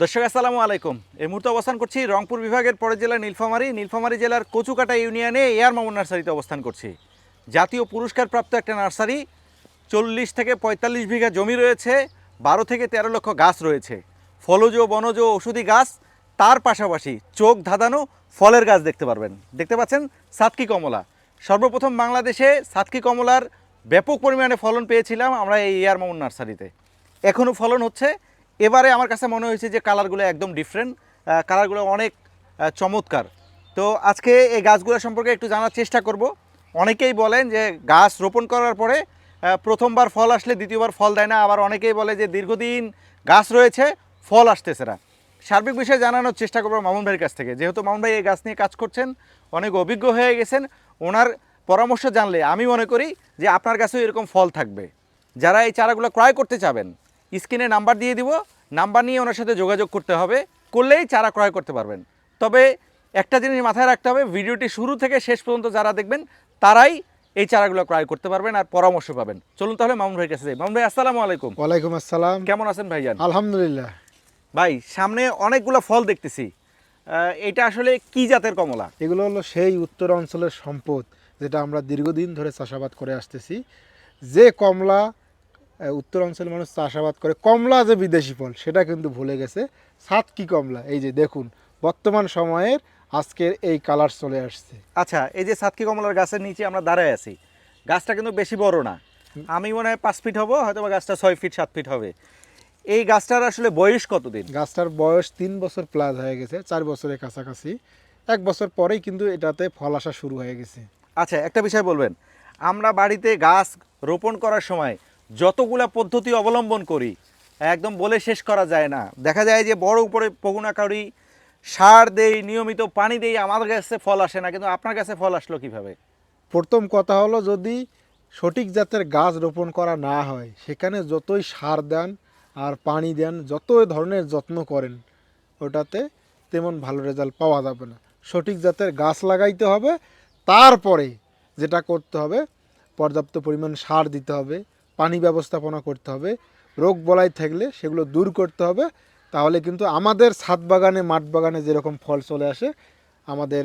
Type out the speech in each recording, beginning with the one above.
দর্শক, আসসালামু আলাইকুম। এই মুহূর্তে অবস্থান করছি রংপুর বিভাগের পরের জেলা নীলফামারী। নীলফামারী জেলার কচুকাটা ইউনিয়নে এয়ার মামুন নার্সারিতে অবস্থান করছি। জাতীয় পুরস্কারপ্রাপ্ত একটা নার্সারি, চল্লিশ থেকে পঁয়তাল্লিশ বিঘা জমি রয়েছে, বারো থেকে তেরো লক্ষ গাছ রয়েছে। ফলজ, বনজ ওষুধি গাছ, তার পাশাপাশি চোখ ধাঁধানো ফলের গাছ দেখতে পারবেন। দেখতে পাচ্ছেন সাতকি কমলা। সর্বপ্রথম বাংলাদেশে সাতকি কমলার ব্যাপক পরিমাণে ফলন পেয়েছিলাম আমরা এই এয়ার মামুন নার্সারিতে। এখনও ফলন হচ্ছে এবারে আমার কাছে মনে হয়েছে যে কালারগুলো একদম ডিফারেন্ট কালারগুলো অনেক চমৎকার। তো আজকে এই গাছগুলো সম্পর্কে একটু জানার চেষ্টা করব। অনেকেই বলেন যে গাছ রোপণ করার পরে প্রথমবার ফল আসলে দ্বিতীয়বার ফল দেয় না, আবার অনেকেই বলে যে দীর্ঘদিন গাছ রয়েছে, ফল আসতেছে না। সার্বিক বিষয়ে জানানোর চেষ্টা করব মামুন ভাইয়ের কাছ থেকে। যেহেতু মামুন ভাই এই গাছ নিয়ে কাজ করছেন, অনেক অভিজ্ঞ হয়ে গেছেন, ওনার পরামর্শ জানলে আমি মনে করি যে আপনার কাছেও এরকম ফল থাকবে। যারা এই চারাগুলো ক্রয় করতে চাবেন স্ক্রিনে নাম্বার দিয়ে দিব নাম্বার নিয়ে ওনার সাথে যোগাযোগ করতে হবে করলেই চারা ক্রয় করতে পারবেন। তবে একটা জিনিস মাথায় রাখতে হবে ভিডিওটি শুরু থেকে শেষ পর্যন্ত যারা দেখবেন তারাই এই চারাগুলো ক্রয় করতে পারবেন আর পরামর্শ পাবেন। চলুন তাহলে মামুন ভাইয়ের কাছে যাই। মামুন ভাই আসসালামু আলাইকুম। ওয়ালাইকুম আসসালাম। কেমন আছেন ভাইজান? আলহামদুলিল্লাহ। ভাই সামনে অনেকগুলো ফল দেখতেছি। এটা আসলে কি জাতের কমলা? এগুলো হলো সেই উত্তর অঞ্চলের সম্পদ যেটা আমরা দীর্ঘদিন ধরে চাষাবাদ করে আসতেছি। যে কমলা উত্তর অঞ্চলের মানুষ চাষাবাদ করে। কমলা যে বিদেশি ফল সেটা কিন্তু ভুলে গেছে। সাত কি কমলা এই যে দেখুন বর্তমান সময়ের আজকের এই কালার চলে আসছে। আচ্ছা এই যে সাতকি কমলার গাছের নিচে আমরা দাঁড়ায় আছি গাছটা কিন্তু বেশি বড় না। আমি মনে হয় পাঁচ ফিট হব হয়তো বা গাছটা ছয় ফিট সাত ফিট হবে। এই গাছটার আসলে বয়স কতদিন? গাছটার বয়স তিন বছর প্লাস হয়ে গেছে চার বছরের কাছাকাছি। এক বছর পরেই কিন্তু এটাতে ফল আসা শুরু হয়ে গেছে। আচ্ছা একটা বিষয় বলবেন। আমরা বাড়িতে গাছ রোপণ করার সময় যতগুলা পদ্ধতি অবলম্বন করি, একদম বলে শেষ করা যায় না। দেখা যায় যে বড় উপরে পগুনা করি সার দেই, নিয়মিত পানি দেই, আমার কাছে ফল আসে না, কিন্তু আপনার কাছে ফল আসলো কীভাবে? প্রথম কথা হলো যদি সঠিক জাতের গাছ রোপণ করা না হয়, সেখানে যতই সার দেন আর পানি দেন যত ধরনের যত্ন করেন, ওটাতে তেমন ভালো রেজাল্ট পাওয়া যাবে না। সঠিক জাতের গাছ লাগাইতে হবে, তারপরে যেটা করতে হবে, পর্যাপ্ত পরিমাণ সার দিতে হবে পানি ব্যবস্থাপনা করতে হবে, রোগ বলাই থাকলে সেগুলো দূর করতে হবে, তাহলে কিন্তু আমাদের ছাদ বাগানে, মাঠ বাগানে যেরকম ফল চলে আসে, আমাদের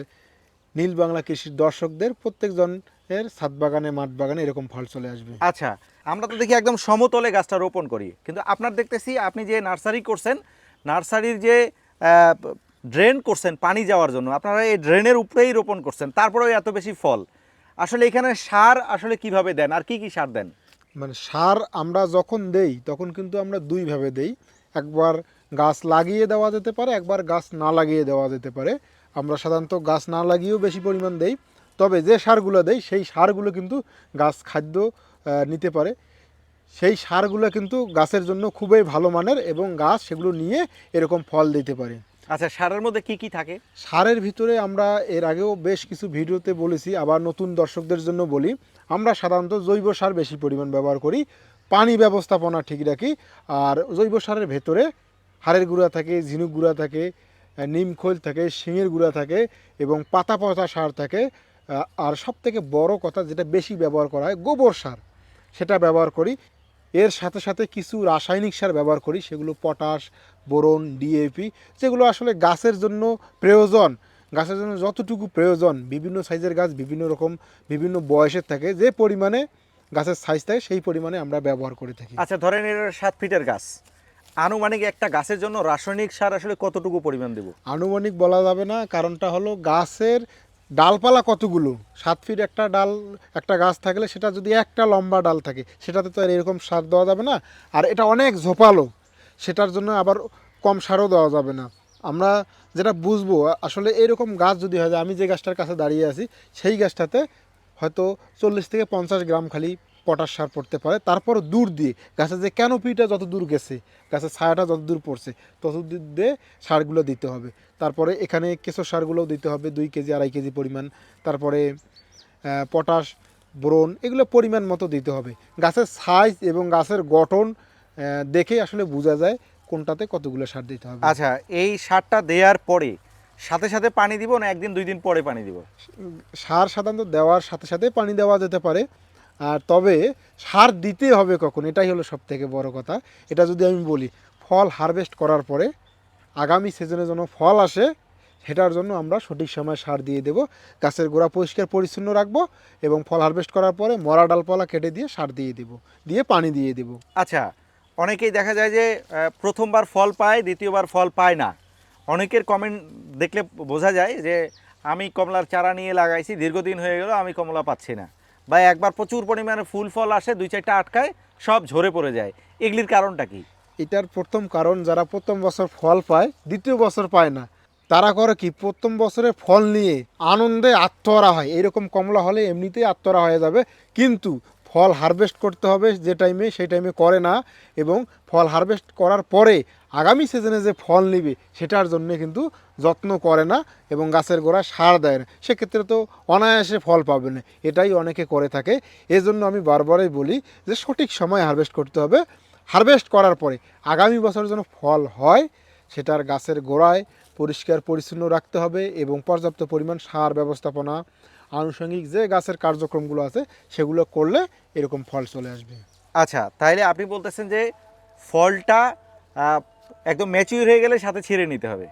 নীল বাংলা কৃষির দর্শকদের প্রত্যেকজনের ছাদ বাগানে, মাঠ বাগানে এরকম ফল চলে আসবে। আচ্ছা আমরা তো দেখি একদম সমতলে গাছটা রোপণ করি, কিন্তু আপনার দেখতেছি আপনি যে নার্সারি করছেন, নার্সারির যে ড্রেন করছেন পানি যাওয়ার জন্য, আপনারা এই ড্রেনের উপরেই রোপণ করছেন, তারপরেও এত বেশি ফল। আসলে এখানে সার আসলে কীভাবে দেন, আর কি কি সার দেন? মানে সার আমরা যখন দেই তখন কিন্তু আমরা দুইভাবে দেই। একবার গাছ লাগিয়ে দেওয়া যেতে পারে একবার গাছ না লাগিয়ে দেওয়া যেতে পারে। আমরা সাধারণত গাছ না লাগিয়েও বেশি পরিমাণ দেই। তবে যে সারগুলো দেই সেই সারগুলো কিন্তু গাছ খাদ্য নিতে পারে। সেই সারগুলো কিন্তু গাছের জন্য খুবই ভালো মানের এবং গাছ সেগুলো নিয়ে এরকম ফল দিতে পারে। আচ্ছা সারের মধ্যে কি কি থাকে? সারের ভিতরে আমরা এর আগেও বেশ কিছু ভিডিওতে বলেছি আবার নতুন দর্শকদের জন্য বলি। আমরা সাধারণত জৈব সার বেশি পরিমাণ ব্যবহার করি পানি ব্যবস্থাপনা ঠিক রাখি আর জৈব সারের ভেতরে হাড়ের গুঁড়া থাকে ঝিনুক গুঁড়া থাকে আহ, নিম খোল থাকে শিঙের গুঁড়া থাকে এবং পাতা পচা সার থাকে আর সব থেকে বড় কথা যেটা বেশি ব্যবহার করা হয় গোবর সার সেটা ব্যবহার করি। এর সাথে সাথে কিছু রাসায়নিক সার ব্যবহার করি সেগুলো পটাশ বোরন ডিএপি যেগুলো আসলে গাছের জন্য প্রয়োজন। গাছের জন্য যতটুকু প্রয়োজন বিভিন্ন সাইজের গাছ বিভিন্ন রকম বিভিন্ন বয়সের থাকে যে পরিমাণে গাছের সাইজ থাকে সেই পরিমাণে আমরা ব্যবহার করে থাকি। আচ্ছা ধরেন এর সাত ফিটের গাছ। আনুমানিক একটা গাছের জন্য রাসায়নিক সার আসলে কতটুকু পরিমাণ দেব? আনুমানিক বলা যাবে না কারণটা হলো গাছের ডালপালা কতগুলো? সাত ফিট একটা ডাল একটা গাছ থাকলে সেটা যদি একটা লম্বা ডাল থাকে সেটাতে তো আর এরকম সার দেওয়া যাবে না। আর এটা অনেক ঝোপালো সেটার জন্য আবার কম সারও দেওয়া যাবে না। আমরা যেটা বুঝব, আসলে এরকম গাছ যদি হয় আমি যে গাছটার কাছে দাঁড়িয়ে আছি, সেই গাছটাতে হয়তো চল্লিশ থেকে পঞ্চাশ গ্রাম খালি পটাশ সার পড়তে পারে। তারপর দূর দিয়ে গাছের যে ক্যানোপিটা যত দূর গেছে, গাছের ছায়াটা যত দূর পড়ছে, তত দূর দিয়ে সারগুলো দিতে হবে। তারপরে এখানে কেঁচো সারগুলোও দিতে হবে, দুই কেজি, আড়াই কেজি পরিমাণ। তারপরে পটাশ, বোরন, এগুলো পরিমাণ মতো দিতে হবে। গাছের সাইজ এবং গাছের গঠন দেখেই আসলে বোঝা যায় কোনটাতে কতগুলো সার দিতে হবে? আচ্ছা এই সারটা দেওয়ার পরে সাথে সাথে পানি দিব না একদিন দুই দিন পরে পানি দিব? সার সাধারণত দেওয়ার সাথে সাথে পানি দেওয়া যেতে পারে। আর তবে সার দিতে হবে কখন? এটাই হলো সব থেকে বড় কথা। এটা যদি আমি বলি ফল হারভেস্ট করার পরে আগামী সিজনে যেন ফল আসে সেটার জন্য আমরা সঠিক সময় সার দিয়ে দেব গাছের গোড়া পরিষ্কার পরিচ্ছন্ন রাখব এবং ফল হারভেস্ট করার পরে মরা ডালপালা কেটে দিয়ে সার দিয়ে দেব দিয়ে পানি দিয়ে দেব। আচ্ছা অনেকেই দেখা যায় যে প্রথমবার ফল পায়, দ্বিতীয়বার ফল পায় না। অনেকের কমেন্ট দেখলে বোঝা যায় যে, আমি কমলার চারা নিয়ে লাগাইছি, দীর্ঘদিন হয়ে গেল, আমি কমলা পাচ্ছি না। বা একবার প্রচুর পরিমাণে ফুল ফল আসে, দুই চারটা আটকায়, সব ঝরে পড়ে যায়। এগুলির কারণটা কি? এটার প্রথম কারণ, যারা প্রথম বছর ফল পায়, দ্বিতীয় বছর পায় না, তারা করে কি? প্রথম বছরে ফল নিয়ে আনন্দে আত্মহারা হয়। এরকম কমলা হলে এমনিতেই আত্মহারা হয়ে যাবে। কিন্তু ফল হারভেস্ট করতে হবে যে টাইমে, সেই টাইমে করে না এবং ফল হারভেস্ট করার পরে আগামী সিজনে যে ফল নিবে, সেটার জন্য কিন্তু যত্ন করে না এবং গাছের গোড়ায় সার দেয় না। সেক্ষেত্রে তো অনায়াসে ফল পাবে না। এটাই অনেকে করে থাকে। এজন্য আমি বারবারই বলি যে সঠিক সময় হারভেস্ট করতে হবে। হারভেস্ট করার পরে আগামী বছর যেন ফল হয়, সেটার গাছের গোড়ায় পরিষ্কার পরিচ্ছন্ন রাখতে হবে এবং পর্যাপ্ত পরিমাণ সার ব্যবস্থাপনা আনুষঙ্গিক যে গাছের কার্যক্রমগুলো আছে সেগুলো করলে এরকম ফল চলে আসবে। আচ্ছা তাইলে আপনি বলতেছেন যে ফলটা একদম ম্যাচিউর হয়ে গেলে সাথে ছিঁড়ে নিতে হবে।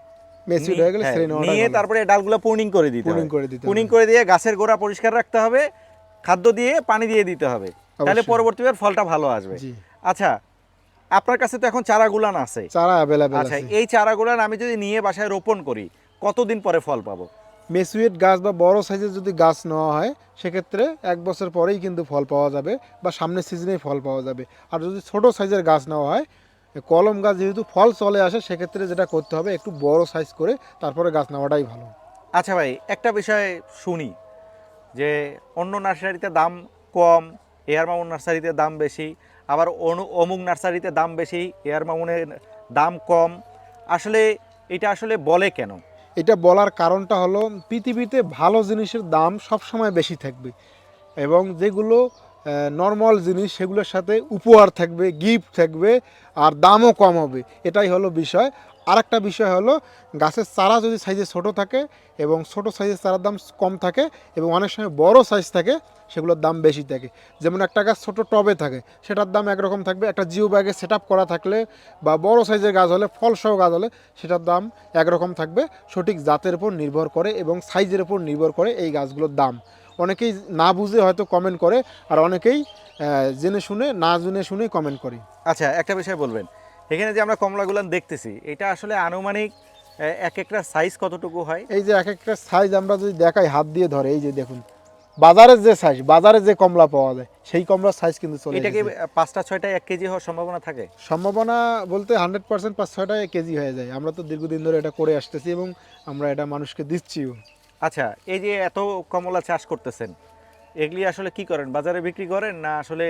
মেসিড হয়ে গেলে হ্যাঁ, ছেড়ে নেওয়াটা নিয়ে তারপরে ডালগুলো পুনিং করে দিতে হবে। করে দিতে পুনিং করে দিয়ে গাছের গোড়া পরিষ্কার রাখতে হবে খাদ্য দিয়ে পানি দিয়ে দিতে হবে। তাহলে। পরবর্তীবার ফলটা ভালো আসবে। আচ্ছা আপনার কাছে তো এখন চারাগুলান আছে। চারা অ্যাভেলেবেল আচ্ছা এই চারাগুলান আমি যদি নিয়ে বাসায় রোপণ করি কতদিন পরে ফল পাবো? মেসুয়েট গাছ বা বড় সাইজের যদি গাছ নেওয়া হয়, সেক্ষেত্রে এক বছর পরেই কিন্তু ফল পাওয়া যাবে বা সামনের সিজনেই ফল পাওয়া যাবে। আর যদি ছোট সাইজের গাছ নেওয়া হয় কলম গাছ যেহেতু ফল চলে আসে, সেক্ষেত্রে যেটা করতে হবে একটু বড় সাইজ করে তারপরে গাছ নেওয়াটাই ভালো। আচ্ছা ভাই, একটা বিষয় শুনি, যে অন্য নার্সারিতে দাম কম, এয়ার মামুন নার্সারিতে দাম বেশি, আবার অনু, অমুক নার্সারিতে দাম বেশি, এয়ার মামুনের দাম কম, আসলে এটা আসলে বলে কেন? এটা বলার কারণটা হলো পৃথিবীতে ভালো জিনিসের দাম সবসময় বেশি থাকবে এবং যেগুলো নর্মাল জিনিস সেগুলোর সাথে উপহার থাকবে গিফট থাকবে আর দামও কম হবে। এটাই হলো বিষয়। আর একটা বিষয় হলো, গাছের চারা যদি সাইজে ছোট থাকে এবং ছোট সাইজের চারার দাম কম থাকে এবং অনেক সময় বড় সাইজ থাকে, সেগুলোর দাম বেশি থাকে। যেমন একটা গাছ ছোট টবে থাকে, সেটার দাম একরকম থাকবে। একটা জিও ব্যাগে সেট করা থাকলে বা বড় সাইজের গাছ হলে, ফলসহ গাছ হলে, সেটার দাম একরকম থাকবে। সঠিক জাতের উপর নির্ভর করে এবং সাইজের উপর নির্ভর করে এই গাছগুলোর দাম। অনেকেই না বুঝে হয়তো কমেন্ট করে, আর অনেকেই জেনে শুনে, না জেনে শুনে কমেন্ট করে। আচ্ছা একটা বিষয় বলবেন। এখানে যে আমরা কমলাগুলান দেখতেছি এটা আসলে আনুমানিক এক একটা সাইজ কতটুকু হয়? এই যে এক একটা সাইজ আমরা যদি দেখাই হাত দিয়ে ধরে এই যে দেখুন বাজারের যে সাইজ বাজারে যে কমলা পাওয়া যায় সেই কমলার সাইজ কিন্তু চলে এটা কি পাঁচটা ছয়টা এক কেজি হওয়ার সম্ভাবনা থাকে? সম্ভাবনা বলতে হান্ড্রেড পার্সেন্ট পাঁচ ছয়টা কেজি হয়ে যায়। আমরা তো দীর্ঘদিন ধরে এটা করে আসতেছি এবং আমরা এটা মানুষকে দিচ্ছিও। আচ্ছা এই যে এত কমলা চাষ করতেছেন এগুলি আসলে কি করেন? বাজারে বিক্রি করেন না আসলে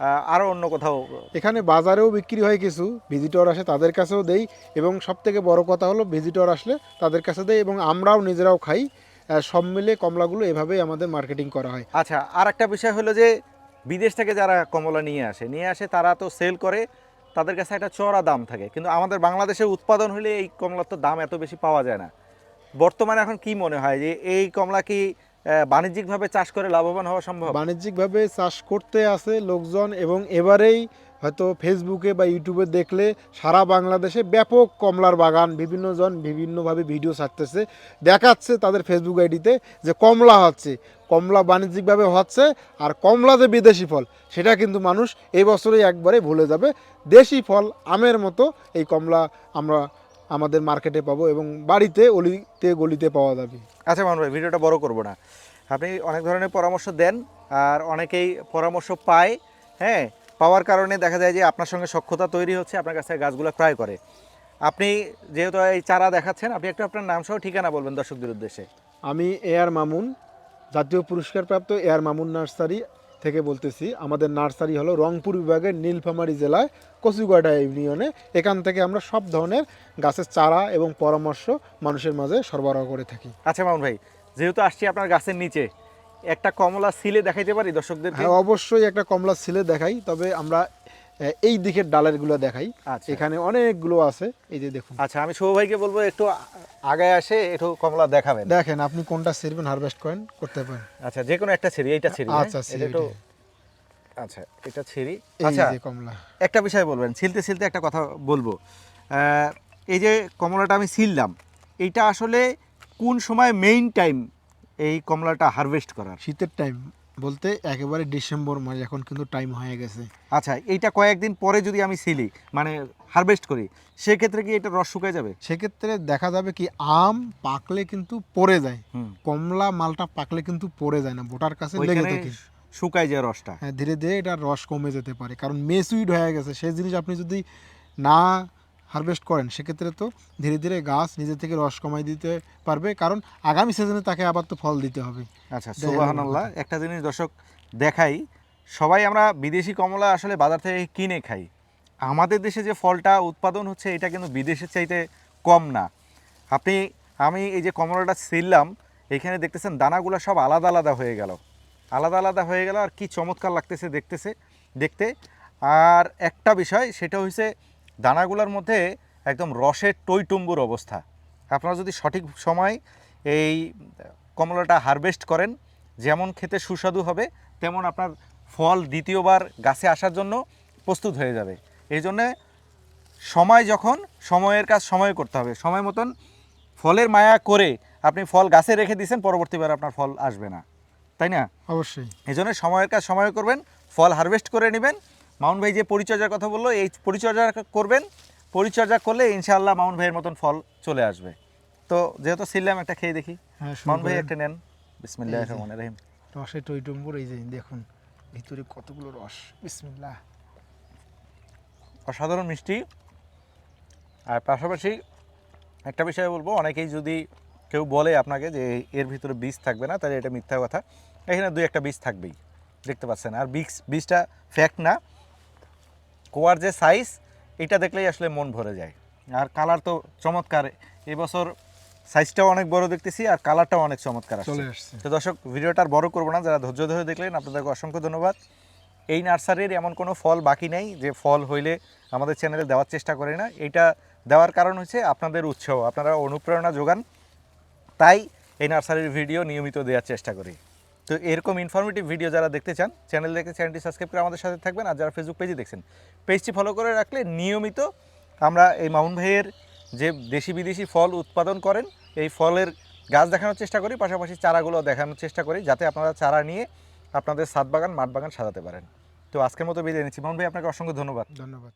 আহ, আরও অন্য কোথাও? এখানে বাজারেও বিক্রি হয় কিছু ভিজিটর আসে তাদের কাছেও দেই এবং সব থেকে বড় কথা হলো ভিজিটর আসলে তাদের কাছে দেই এবং আমরাও নিজেরাও খাই। সব মিলে কমলাগুলো এভাবেই আমাদের মার্কেটিং করা হয়। আচ্ছা আর একটা বিষয় হলো যে বিদেশ থেকে যারা কমলা নিয়ে আসে নিয়ে আসে তারা তো সেল করে তাদের কাছে একটা চড়া দাম থাকে। কিন্তু আমাদের বাংলাদেশে উৎপাদন হলে এই কমলার তো দাম এত বেশি পাওয়া যায় না। বর্তমানে এখন কি মনে হয় যে এই কমলা কি বাণিজ্যিকভাবে চাষ করে লাভবান হওয়া সম্ভব? বাণিজ্যিকভাবে চাষ করতে আসে লোকজন এবং এবারেই হয়তো ফেসবুকে বা ইউটিউবে দেখলে সারা বাংলাদেশে ব্যাপক কমলার বাগান বিভিন্ন জন বিভিন্নভাবে ভিডিও ছাড়তেছে। দেখাচ্ছে তাদের ফেসবুক আইডিতে যে কমলা হচ্ছে। কমলা বাণিজ্যিকভাবে হচ্ছে আর কমলা যে বিদেশি ফল, সেটা কিন্তু মানুষ এই বছরেই একবারে ভুলে যাবে। দেশি ফল, আমের মতো এই কমলা আমরা আমাদের মার্কেটে পাবো এবং বাড়িতে অলিতে গলিতে পাওয়া যাবে। আচ্ছা মামুন ভাই ভিডিওটা বড় করব না। আপনি অনেক ধরনের পরামর্শ দেন আর অনেকেই পরামর্শ পায় হ্যাঁ? পাওয়ার কারণে দেখা যায় যে আপনার সঙ্গে সক্ষতা তৈরি হচ্ছে আপনার কাছে গাছগুলো ক্রয় করে। আপনি যেহেতু এই চারা দেখাচ্ছেন আপনি একটু আপনার নাম সহ ঠিকানা বলবেন দর্শকদের উদ্দেশ্যে। আমি এ আর মামুন জাতীয় পুরস্কারপ্রাপ্ত এ আর মামুন নার্সারি থেকে বলতেছি আমাদের নার্সারি হলো রংপুর বিভাগের নীলফামারী জেলায় কচুগাডা ইউনিয়নে। এখান থেকে আমরা সব ধরনের গাছের চারা এবং পরামর্শ মানুষের মাঝে সরবরাহ করে থাকি। আচ্ছা মামুন ভাই যেহেতু আসছি আপনার গাছের নিচে একটা কমলা সিলে দেখাইতে পারি দর্শকদের হ্যাঁ অবশ্যই একটা কমলা সিলে দেখাই তবে আমরা এই দিকের ডালেরগুলো দেখাই। আচ্ছা। এখানে অনেকগুলো আছে। এই যে দেখুন। আচ্ছা আমি শুভ ভাইকে বলব একটু আগায় আসে একটু কমলা দেখাবেন। দেখেন আপনি কোনটা ছিঁড়বেন হারভেস্ট করেন করতে পারেন। আচ্ছা যে কোনো একটা ছিঁড়ি এইটা ছিঁড়ি হ্যাঁ? আচ্ছা, একটু আচ্ছা এটা ছিঁড়ি। এই আচ্ছা যে কমলা। একটা বিষয় বলবেন ছিলতে ছিলতে একটা কথা বলব। এই যে কমলাটা আমি ছিললাম এইটা আসলে কোন সময় মেইন টাইম এই কমলাটা হারভেস্ট করার? শীতের টাইম বলতে একেবারে ডিসেম্বর মাস এখন কিন্তু টাইম হয়ে গেছে। আচ্ছা এইটা কয়েকদিন পরে যদি আমি ছিলি মানে হারভেস্ট করি সেক্ষেত্রে কি এটা রস শুকায় যাবে? সেক্ষেত্রে দেখা যাবে কি আম পাকলে কিন্তু পড়ে যায়। কমলা মালটা পাকলে কিন্তু পড়ে যায় না বোটার কাছে লেগে থাকে। শুকায় যায় রসটা। হ্যাঁ ধীরে ধীরে এটার রস কমে যেতে পারে কারণ মেসুইড হয়ে গেছে। সেই জিনিস আপনি যদি না হারভেস্ট করেন সেক্ষেত্রে তো ধীরে ধীরে গাছ নিজে থেকে রস কমাই দিতে পারবে কারণ আগামী সিজনে তাকে আবার তো ফল দিতে হবে। আচ্ছা একটা জিনিস দর্শক দেখাই সবাই আমরা বিদেশি কমলা আসলে বাজার থেকে কিনে খাই। আমাদের দেশে যে ফলটা উৎপাদন হচ্ছে এটা কিন্তু বিদেশের চাইতে কম না। আপনি আমি এই যে কমলাটা ছিললাম এখানে দেখতেছেন দানাগুলো সব আলাদা আলাদা হয়ে গেল। আলাদা আলাদা হয়ে গেল আর কি চমৎকার লাগতেছে দেখতেছে দেখতে। আর একটা বিষয় সেটা হচ্ছে দানাগুলোর মধ্যে একদম রসের টইটুম্বুর অবস্থা। আপনারা যদি সঠিক সময় এই কমলাটা হারভেস্ট করেন যেমন খেতে সুস্বাদু হবে তেমন আপনার ফল দ্বিতীয়বার গাছে আসার জন্য প্রস্তুত হয়ে যাবে। এই জন্যে সময় যখন সময়ের কাজ সময় করতে হবে। সময় মতন ফলের মায়া করে আপনি ফল গাছে রেখে দিয়েছেন পরবর্তীবার আপনার ফল আসবে না। তাই না? অবশ্যই। এই জন্য সময়ের কাজ সময় করবেন ফল হারভেস্ট করে নেবেন মাউন্ট ভাই যে পরিচর্যার কথা বলল এই পরিচর্যা করবেন। পরিচর্যা করলে ইনশাআল্লাহ মাউন্ট ভাইয়ের মতন ফল চলে আসবে। তো যেহেতু ছিললাম একটা খেয়ে দেখি হ্যাঁ শুরু মাউন্ট ভাই একটা নেন। বিসমিল্লাহ রহমান রহিম। রসে টইটম্বুর এই যে দেখুন ভিতরে কতগুলো রস। বিসমিল্লাহ। অসাধারণ মিষ্টি। আর পাশাপাশি একটা বিষয় বলব অনেকেই যদি কেউ বলে আপনাকে যে এর ভিতরে বীজ থাকবে না তাহলে এটা মিথ্যা কথা। এখানে দুই একটা বীজ থাকবেই দেখতে পাচ্ছেন। আর বীজ বীজটা ফ্যাক্ট না। কোয়ার যে সাইজ এটা দেখলেই আসলে মন ভরে যায়। আর কালার তো চমৎকার। এবছর সাইজটাও অনেক বড় দেখতেছি আর কালারটাও অনেক চমৎকার আসছে। তো দর্শক ভিডিওটা আর বড় করব না যারা ধৈর্য ধরে দেখলেন আপনাদেরকে অসংখ্য ধন্যবাদ। এই নার্সারির এমন কোনো ফল বাকি নেই যে ফল হইলে আমাদের চ্যানেলে দেওয়ার চেষ্টা করে না। এটা দেওয়ার কারণ হচ্ছে আপনাদের উৎসাহ আপনারা অনুপ্রেরণা যোগান। তাই এই নার্সারির ভিডিও নিয়মিত দেওয়ার চেষ্টা করি। তো এরকম ইনফরমেটিভ ভিডিও যারা দেখতে চান চ্যানেল দেখে চ্যানেলটি সাবস্ক্রাইব করে আমাদের সাথে থাকবেন। আর যারা ফেসবুক পেজে দেখছেন পেজটি ফলো করে রাখলে নিয়মিত আমরা এই মাউন্ট ভাইয়ের যে দেশি বিদেশি ফল উৎপাদন করেন, এই ফলের গাছ দেখানোর চেষ্টা করি, পাশাপাশি চারাগুলো দেখানোর চেষ্টা করি, যাতে আপনারা চারা নিয়ে আপনাদের সাত বাগান, মাঠ বাগান সাজাতে পারেন। তো আজকের মতো বিদায় নিচ্ছি। মাউন্ট ভাই, আপনাকে অসংখ্য ধন্যবাদ। ধন্যবাদ।